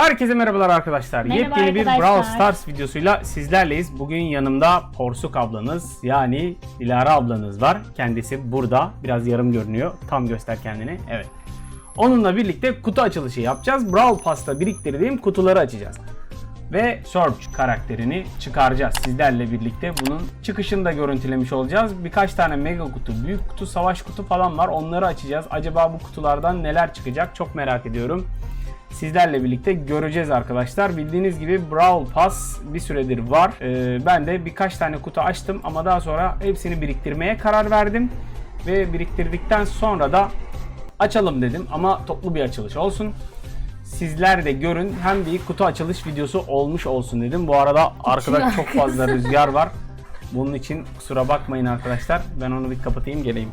Herkese merhabalar arkadaşlar. Merhaba Yepyeni bir arkadaşlar. Brawl Stars videosuyla sizlerleyiz. Bugün yanımda Porsuk ablanız yani Dilara ablanız var. Kendisi burada. Biraz yarım görünüyor. Tam göster kendini. Evet. Onunla birlikte kutu açılışı yapacağız. Brawl Pass'ta biriktirdiğim kutuları açacağız. Ve Search karakterini çıkaracağız. Sizlerle birlikte bunun çıkışını da görüntülemiş olacağız. Birkaç tane mega kutu, büyük kutu, savaş kutu falan var. Onları açacağız. Acaba bu kutulardan neler çıkacak çok merak ediyorum sizlerle birlikte göreceğiz arkadaşlar. Bildiğiniz gibi Brawl Pass bir süredir var. Ee, ben de birkaç tane kutu açtım ama daha sonra hepsini biriktirmeye karar verdim. Ve biriktirdikten sonra da açalım dedim ama toplu bir açılış olsun. Sizler de görün hem bir kutu açılış videosu olmuş olsun dedim. Bu arada arkada çok fazla rüzgar var. Bunun için kusura bakmayın arkadaşlar. Ben onu bir kapatayım geleyim.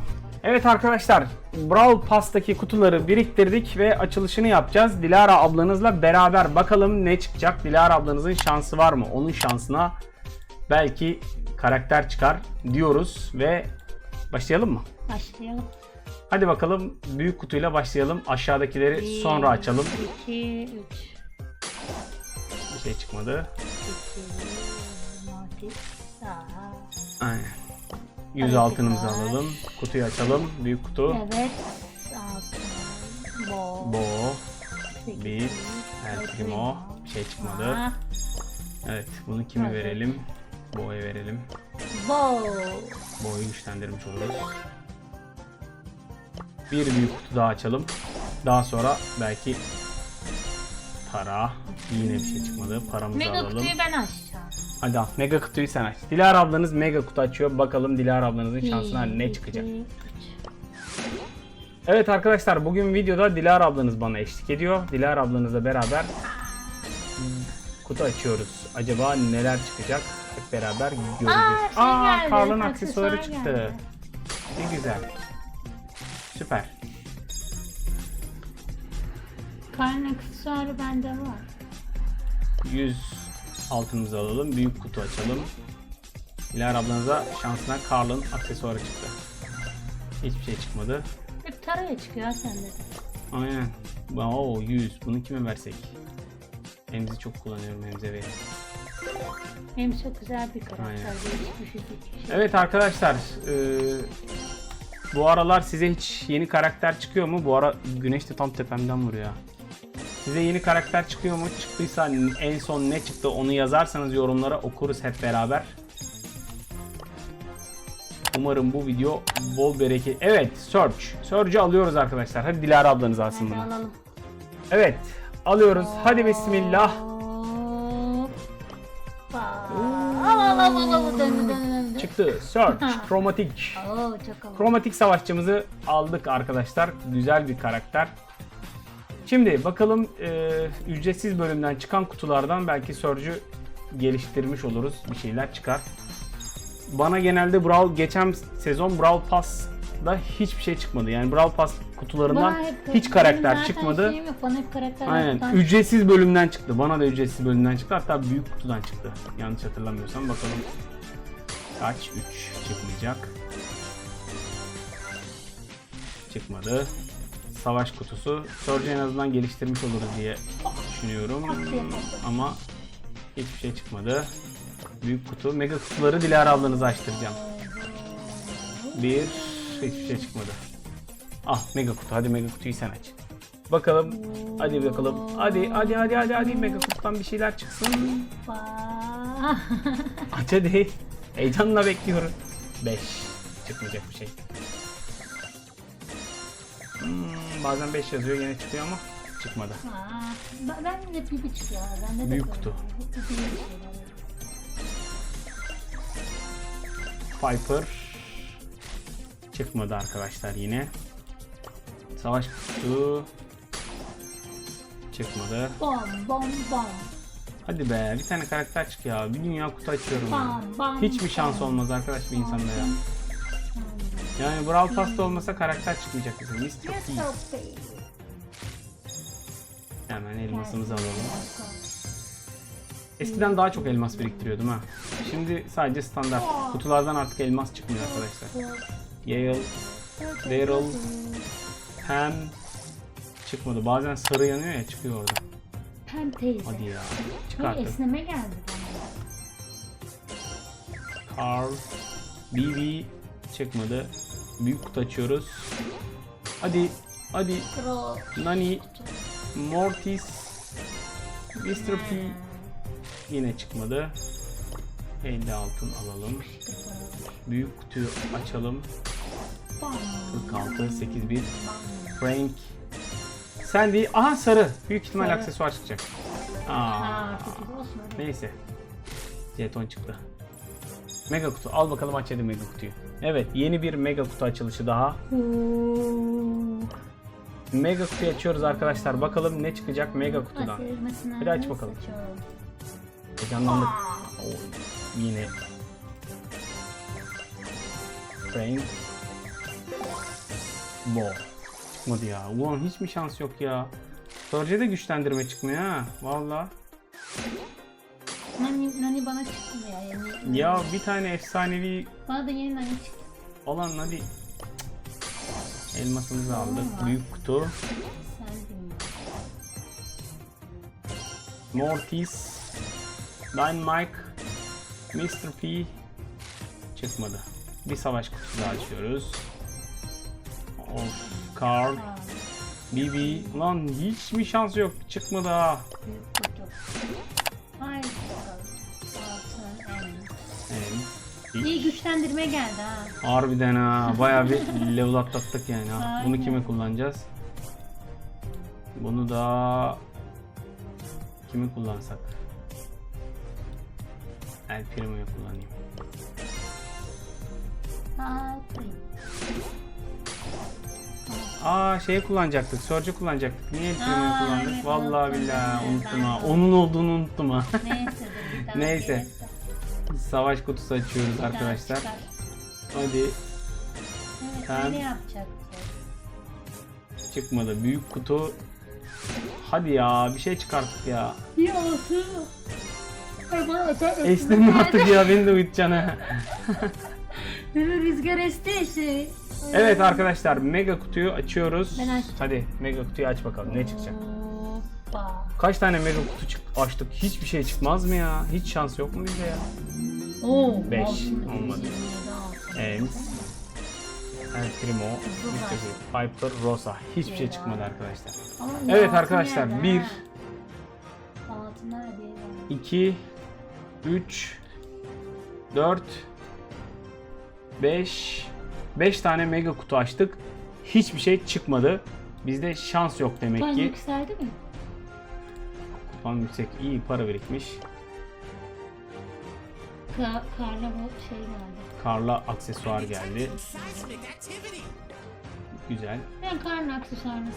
Evet arkadaşlar Brawl Pass'taki kutuları biriktirdik ve açılışını yapacağız. Dilara ablanızla beraber bakalım ne çıkacak. Dilara ablanızın şansı var mı? Onun şansına belki karakter çıkar diyoruz ve başlayalım mı? Başlayalım. Hadi bakalım büyük kutuyla başlayalım. Aşağıdakileri Bir, sonra açalım. 2, 3. Bir şey çıkmadı. 2, Mortis. Aa, Aynen. 100 altınımızı alalım. Kutuyu açalım. Büyük kutu. Evet. Altın. Bo. Bo. bir, El Primo. Bir şey çıkmadı. Evet. Bunu kime Evet. verelim? Bo'ya verelim. Bo. Bo'yu güçlendirmiş oluruz. Bir büyük kutu daha açalım. Daha sonra belki para. Yine bir şey çıkmadı. Paramızı Mega alalım. kutuyu ben açacağım. Hadi al. Mega kutuyu sen aç. Dilara ablanız mega kutu açıyor. Bakalım Dilara ablanızın şansına ne çıkacak. Evet arkadaşlar bugün videoda Dilara ablanız bana eşlik ediyor. Dilara ablanızla beraber kutu açıyoruz. Acaba neler çıkacak? Hep beraber göreceğiz. Aa, şey geldi, Karl'ın aksesuar aksesuarı çıktı. geldi. Ne güzel. Süper. Karın aksesuarı bende var. 100 altınımızı alalım. Büyük kutu açalım. Dilara ablanıza şansına Karl'ın aksesuarı çıktı. Hiçbir şey çıkmadı. Hep taraya çıkıyor sende de. Aynen. Oo 100. Bunu kime versek? Emzi çok kullanıyorum. Emze verin. Hem çok güzel bir karakter. Aynen. Fizik. Evet arkadaşlar. eee, bu aralar size hiç yeni karakter çıkıyor mu? Bu ara güneş de tam tepemden vuruyor. ha. Size yeni karakter çıkıyor mu? Çıktıysa en son ne çıktı onu yazarsanız yorumlara okuruz hep beraber. Umarım bu video bol bereket. Evet, Search. Search'ü alıyoruz arkadaşlar. Hadi Dilara ablanız alsın bunu. alalım. Evet, alıyoruz. Hadi bismillah. Hoppa. Al al al al al döndü döndü döndü. Çıktı. Search, Chromatic. Oo çok havalı. Kromatik savaşçımızı aldık arkadaşlar. Güzel bir karakter. Şimdi bakalım e, ücretsiz bölümden çıkan kutulardan belki Surge'ü geliştirmiş oluruz. Bir şeyler çıkar. Bana genelde Brawl geçen sezon Brawl Pass'da hiçbir şey çıkmadı. Yani Brawl Pass kutularından Bana hep- hiç karakter zaten çıkmadı. şeyim yok, Bana hep karakter Aynen. kutudan- Ücretsiz bölümden çıktı. Bana da ücretsiz bölümden çıktı. Hatta büyük kutudan çıktı. Yanlış hatırlamıyorsam. Bakalım kaç? 3 çıkmayacak. Çıkmadı. Savaş kutusu. Surge en azından geliştirmiş oluruz diye düşünüyorum. Ama hiçbir şey çıkmadı. Büyük kutu. Mega kutuları Dilara ablanıza açtıracağım. Bir. Hiçbir şey çıkmadı. Ah mega kutu. Hadi mega kutuyu sen aç. Bakalım. Hadi bakalım. Hadi hadi hadi hadi hadi mega kutudan bir şeyler çıksın. Aç hadi. Heyecanla bekliyorum. 5. Çıkmayacak bir şey. Bazen 5 yazıyor yine çıkıyor ama çıkmadı. Aa, ben- Ben de pipi çıkıyor. Bende de Büyük kutu. Piper çıkmadı arkadaşlar yine. Savaş kutu çıkmadı. Bom bom bom. Hadi be bir tane karakter çık ya. Bir dünya kutu açıyorum ya. Bam bam. Hiç mi şans olmaz arkadaş bir insanda ya? Yani Brawl Pass'ta olmasa karakter çıkmayacak. Yes, P. so pretty. Hemen elmasımızı alalım. Eskiden daha çok elmas biriktiriyordum ha. Şimdi sadece standart. Kutulardan artık elmas çıkmıyor arkadaşlar. Yale, Daryl, Pam çıkmadı. Bazen sarı yanıyor ya çıkıyor orada. Pem teyze. Hadi ya. Ay, Çıkarttık. esneme geldi bana. Carl. BB çıkmadı. Büyük kutu açıyoruz. Hadi. Hadi. Nani. Mortis. Mr. P. Yine çıkmadı. 50 altın alalım. Büyük kutuyu açalım. Bam. 46, 81. Frank. Sandy. Aha sarı. Büyük ihtimal Sarı. aksesuar çıkacak. Aa. Neyse. Jeton çıktı. Mega kutu. Al bakalım aç hadi mega kutuyu. Evet yeni bir mega kutu açılışı daha. Mega kutuyu açıyoruz arkadaşlar. Bakalım ne çıkacak mega kutudan. Bir aç bakalım. Heyecanlandık. Oo, yine. Frank. Bo. Çıkmadı ya. Ulan hiç mi şans yok ya? Surge'de güçlendirme çıkmıyor ha. Valla. Nani, nani bana çıktı ya. Ya bir tane efsanevi Bana da yeni nani çıktı. olan hadi. Elmasımızı aldık. Büyük kutu. Bilmiyorsun. Mortis. Dynamite. Mr. P. Çıkmadı. Bir savaş kutusu daha açıyoruz. Of. Carl. BB. Ulan hiç mi şans yok? Çıkmadı ha. büyük İyi güçlendirme geldi ha. Harbiden ha. Bayağı bir level atlattık yani ha. Bunu kime kullanacağız? Bunu da kimi kullansak? El Primo'yu kullanayım. Aa şeyi kullanacaktık. Surge'ı kullanacaktık. Niye El Primo'yu kullandık? evet, Vallahi unuttum. billahi unuttum ha. Onun olduğunu unuttum ha. Neyse Neyse. Savaş kutusu açıyoruz arkadaşlar. çıkar. Hadi Evet Sen- öyle yapacaktık. çıkmadı. Büyük kutu. Hadi ya bir şey çıkarttık ya. Bana özel Esneme artık ya beni de uyutacaksın ha. Rüzgar esti şey. Evet arkadaşlar mega kutuyu açıyoruz. Ben açtım. Hadi mega kutuyu aç bakalım ne çıkacak. Hoppa. Kaç tane mega kutu çık açtık hiçbir şey çıkmaz mı ya? Hiç şans yok mu bize ya? Oo. Beş, aldım. olmadı. Yedi aldım. Ems, El Primo. Mr. Piper, Rosa. Hiçbir şey çıkmadı arkadaşlar. Evet arkadaşlar, nerede bir- ha? Altın nerede? 2 3 4 5 5 tane mega kutu açtık. Hiçbir şey çıkmadı. Bizde şans yok demek Ben ki. yükseldi mi? Kupam yüksek. iyi para birikmiş. Ka karla bu şey geldi. Karla aksesuar geldi. Güzel. Ben karın aksesuarını!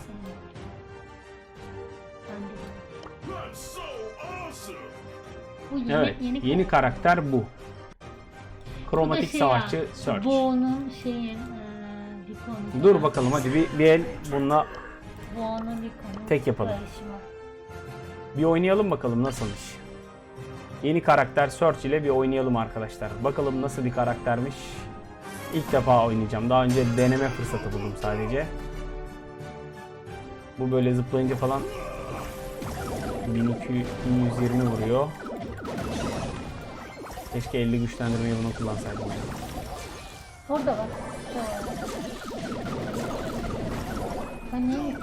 Bu yeni, Evet. yeni, Yeni karakter bu. Bu Kromatik şey savaşçı ya, Search. Bo'nun şeyi, e. Dur bakalım hadi bir, bir el bununla Bo'nun. Tek yapalım. karışımı. Bir oynayalım bakalım nasılmış. Yeni karakter Search ile bir oynayalım arkadaşlar. Bakalım nasıl bir karaktermiş. İlk defa oynayacağım. Daha önce deneme fırsatı buldum sadece. Bu böyle zıplayınca falan 1200 1120 vuruyor. Keşke 50 güçlendirmeyi bunu kullansaydım. bak. Doğru. Ben niye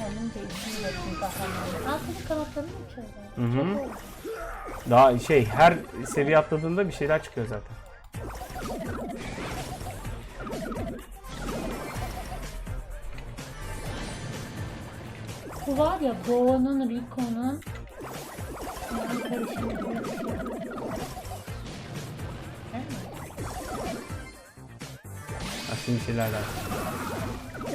kendim de isim yapayım kahramanı. Altını kanatlarını mı çözdüm? Hı hı. Daha şey her seviye atladığında bir şeyler çıkıyor zaten. Bu var ya Bo'nun, Rico'nun? Aslında bir şeyler daha.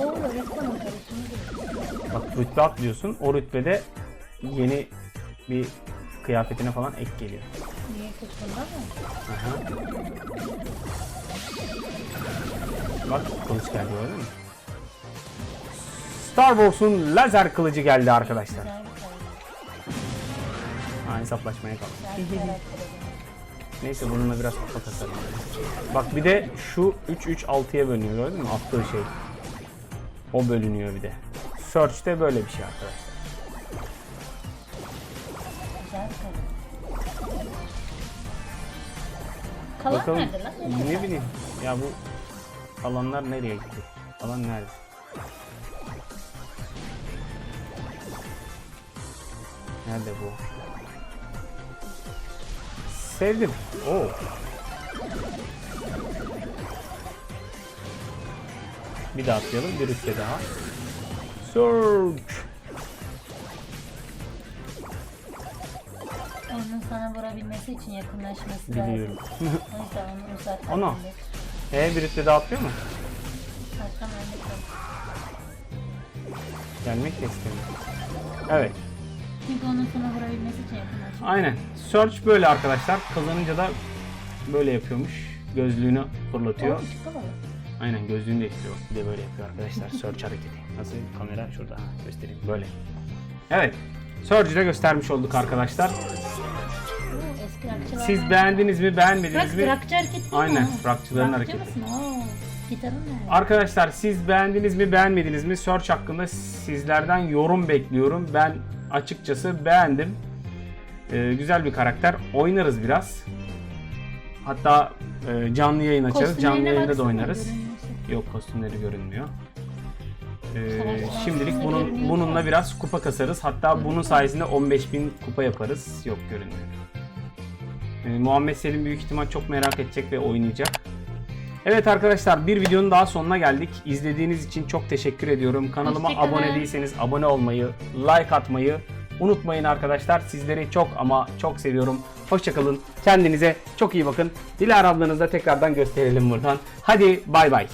O karışımı gibi. Bak rütbe atlıyorsun. O rütbede yeni bir kıyafetine falan ek geliyor. Niye kısmında mı? Aha. Bak kılıç geldi gördün mü? Star Wars'un lazer kılıcı geldi arkadaşlar. Ha, hesaplaşmaya kaldı. Neyse bununla biraz kafa tasarım. Bak bir de şu 3-3-6'ya bölünüyor gördün mü? Attığı şey. O bölünüyor bir de. Search de böyle bir şey arkadaşlar. Kalan Bakalım nerede lan? Nereye ne bileyim ya bu alanlar nereye gitti? Alan nerede? Nerede bu? Sevdim. Oo. Bir daha atlayalım. Bir üstte daha. Search. Onun sana vurabilmesi için yakınlaşması Biliyorum. lazım. O yüzden onu uzak. Ana. E bir üstte daha atlıyor mu? Kaldım. Gelmek de istemiyor. Evet. Çünkü onun sana vurabilmesi için yakınlaşması. Aynen. Search böyle arkadaşlar. Kazanınca da böyle yapıyormuş. Gözlüğünü fırlatıyor. Havalı. Aynen gözlüğünü de istiyor. Bir de böyle yapıyor arkadaşlar. Search hareketi. Nasıl? Kamera şurada. Ha, göstereyim. Böyle. Evet. Search'ü de göstermiş olduk arkadaşlar. Eski. Siz beğendiniz mi, beğenmediniz Bak mi? rockçı hareketi değil mi Aynen, rockçıların Rockçı hareketi. mısın? Oo, gitarın nerede? Arkadaşlar siz beğendiniz mi, beğenmediniz mi? Search hakkında sizlerden yorum bekliyorum. Ben açıkçası beğendim. Ee, güzel bir karakter. Oynarız biraz. Hatta e, canlı yayın açarız. Canlı yayında da oynarız. Yok kostümleri görünmüyor. Ee, şimdilik bunun bununla biraz kupa kasarız. Hatta bunun sayesinde 15.000 kupa yaparız. Yok görünmüyor. Ee, Muhammed Selim büyük ihtimal çok merak edecek ve oynayacak. Evet arkadaşlar bir videonun daha sonuna geldik. İzlediğiniz için çok teşekkür ediyorum. Kanalıma abone değilseniz abone olmayı, like atmayı unutmayın arkadaşlar. Sizleri çok ama çok seviyorum. Hoşçakalın. Kendinize çok iyi bakın. Dilara ablanızı da tekrardan gösterelim buradan. Hadi bay bay.